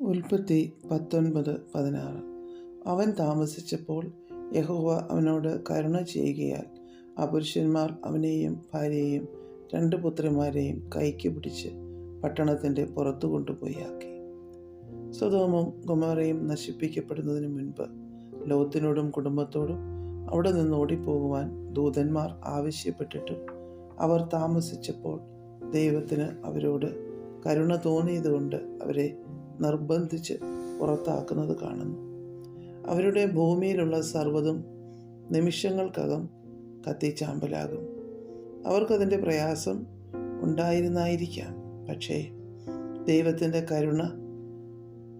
ഉൽപ്പത്തി പത്തൊൻപത് പതിനാറ്. അവൻ താമസിച്ചപ്പോൾ യഹോവ അവനോട് കരുണ ചെയ്യുകയാൽ ആ പുരുഷന്മാർ അവനെയും ഭാര്യയെയും രണ്ട് പുത്രിമാരെയും കൈക്ക് പിടിച്ച് പട്ടണത്തിന്റെ പുറത്തു കൊണ്ടുപോയാക്കി. സ്വതോമും ഗുമാറയും നശിപ്പിക്കപ്പെടുന്നതിന് മുൻപ് ലോത്തിനോടും കുടുംബത്തോടും അവിടെ നിന്ന് ഓടിപ്പോകുവാൻ ദൂതന്മാർ ആവശ്യപ്പെട്ടിട്ടും അവർ താമസിച്ചപ്പോൾ ദൈവത്തിന് അവരോട് കരുണ തോന്നിയതുകൊണ്ട് അവരെ നിർബന്ധിച്ച് പുറത്താക്കുന്നത് കാണുന്നു. അവരുടെ ഭൂമിയിലുള്ള സർവതും നിമിഷങ്ങൾക്കകം കത്തിച്ചാമ്പലാകും. അവർക്കതിന്റെ പ്രയാസം ഉണ്ടായിരുന്നായിരിക്കാം. പക്ഷേ ദൈവത്തിന്റെ കരുണ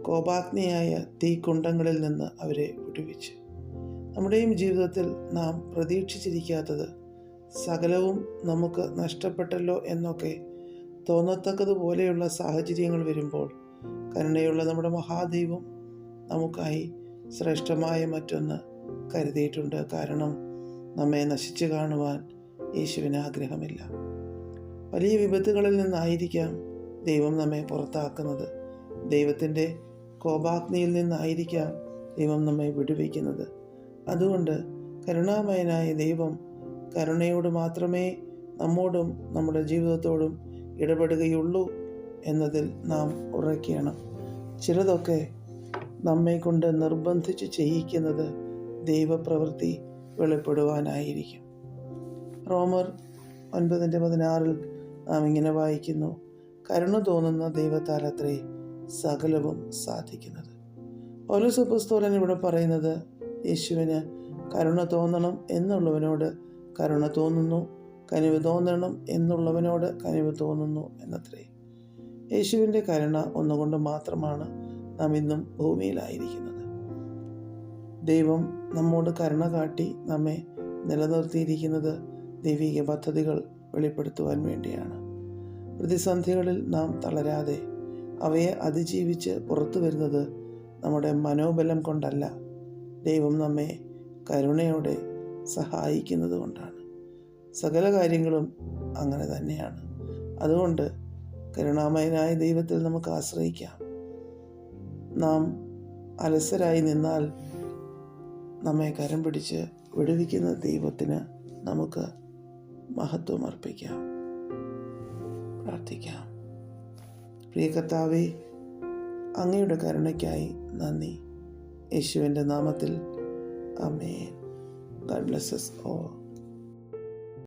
കോപാഗ്നിയായ തീക്കുണ്ടങ്ങളിൽ നിന്ന് അവരെ വിടുവിച്ചു. നമ്മുടെയും ജീവിതത്തിൽ നാം പ്രതീക്ഷിച്ചിരിക്കാത്തത് സകലവും നമുക്ക് നഷ്ടപ്പെട്ടല്ലോ എന്നൊക്കെ തോന്നത്തക്കതുപോലെയുള്ള സാഹചര്യങ്ങൾ വരുമ്പോൾ കരുണയുള്ള നമ്മുടെ മഹാദൈവം നമുക്കായി ശ്രേഷ്ഠമായ മറ്റൊന്ന് കരുതിയിട്ടുണ്ട്. കാരണം നമ്മെ നശിച്ചു കാണുവാൻ യേശുവിന് ആഗ്രഹമില്ല. വലിയ വിപത്തുകളിൽ നിന്നായിരിക്കാം ദൈവം നമ്മെ പുറത്താക്കുന്നത്. ദൈവത്തിന്റെ കോപാഗ്നിയിൽ നിന്നായിരിക്കാം ദൈവം നമ്മെ വിടുവിക്കുന്നത്. അതുകൊണ്ട് കരുണാമയനായ ദൈവം കരുണയോട് മാത്രമേ നമ്മോടും നമ്മുടെ ജീവിതത്തോടും ഇടപെടുകയുള്ളൂ. എന്നതിൽ നാം ഉറയ്ക്കണം. ചിലതൊക്കെ നമ്മെ കൊണ്ട് നിർബന്ധിച്ച് ചെയ്യിക്കുന്നത് ദൈവപ്രവൃത്തി വെളിപ്പെടുവാനായിരിക്കും. റോമർ ഒൻപതിന്റെ പതിനാറിൽ നാം ഇങ്ങനെ വായിക്കുന്നു കരുണ തോന്നുന്ന ദൈവത്താൽ അത്രേ സകലവും സാധിക്കുന്നത്. ഓരോ സുപ്രസ്തോലൻ ഇവിടെ പറയുന്നത് യേശുവിന് കരുണ തോന്നണം എന്നുള്ളവനോട് കരുണ തോന്നുന്നു കനിവ് തോന്നണം എന്നുള്ളവനോട് കനിവ് തോന്നുന്നു എന്നത്രേ. യേശുവിന്റെ കരുണ ഒന്നുകൊണ്ട് മാത്രമാണ് നാം ഇന്നും ഭൂമിയിലായിരിക്കുന്നത്. ദൈവം നമ്മോട് കരുണ കാട്ടി നമ്മെ നിലനിർത്തിയിരിക്കുന്നത് ദൈവിക പദ്ധതികൾ വെളിപ്പെടുത്തുവാൻ വേണ്ടിയാണ്. പ്രതിസന്ധികളിൽ നാം തളരാതെ അവയെ അതിജീവിച്ച് പുറത്തു വരുന്നത് നമ്മുടെ മനോബലം കൊണ്ടല്ല. ദൈവം നമ്മെ കരുണയോടെ സഹായിക്കുന്നത് കൊണ്ടാണ് സകല കാര്യങ്ങളും അങ്ങനെ തന്നെയാണ്. അതുകൊണ്ട് കരുണാമയനായ ദൈവത്തിൽ നമുക്ക് ആശ്രയിക്കാം. നാം അലസരായി നിന്നാൽ നമ്മെ കരം പിടിച്ച് വിടുവിക്കുന്ന ദൈവത്തിന് നമുക്ക് മഹത്വം അർപ്പിക്കാം. പ്രാർത്ഥിക്കാം. പ്രിയ കർത്താവെ അങ്ങയുടെ കരുണയ്ക്കായി നന്ദി. യേശുവിന്റെ നാമത്തിൽ. അമേൻ ഗഡ് ബ്ലെസ്സസ് ഓൾ